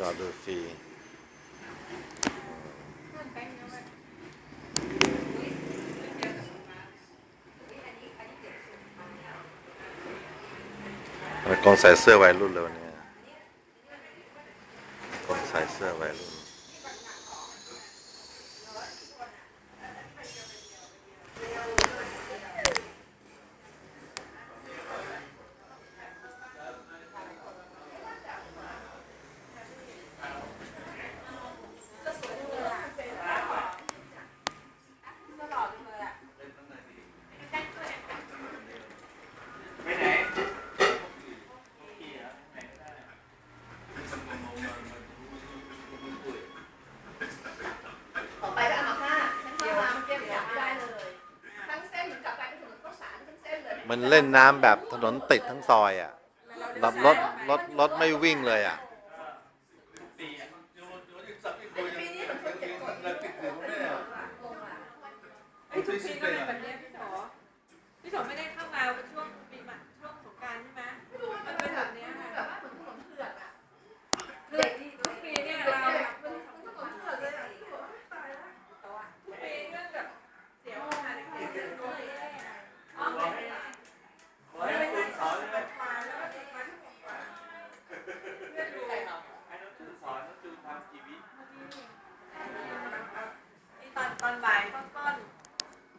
รอดูฟรีคนใส่เสื้อวัยรุ่นเลยวันนี้คนใส่เสื้อวัยรุ่น ต่อไปก็เอามาห้าฉันเข้ามาเมื่อกี้อยากได้เลย ทั้งเส้นเหมือนกับกลายเป็นถนนข้าวสารทั้งเส้นเลย มันเล่นน้ำแบบถนนติดทั้งซอยอะแบบรถรถรถไม่วิ่งเลยอะปีนี้มันคนเจ็บคนลงอะ ไอ้ทุกปีก็เป็นแบบเนี้ยพี่โถพี่โถไม่ได้เข้ามาช่วง Bye.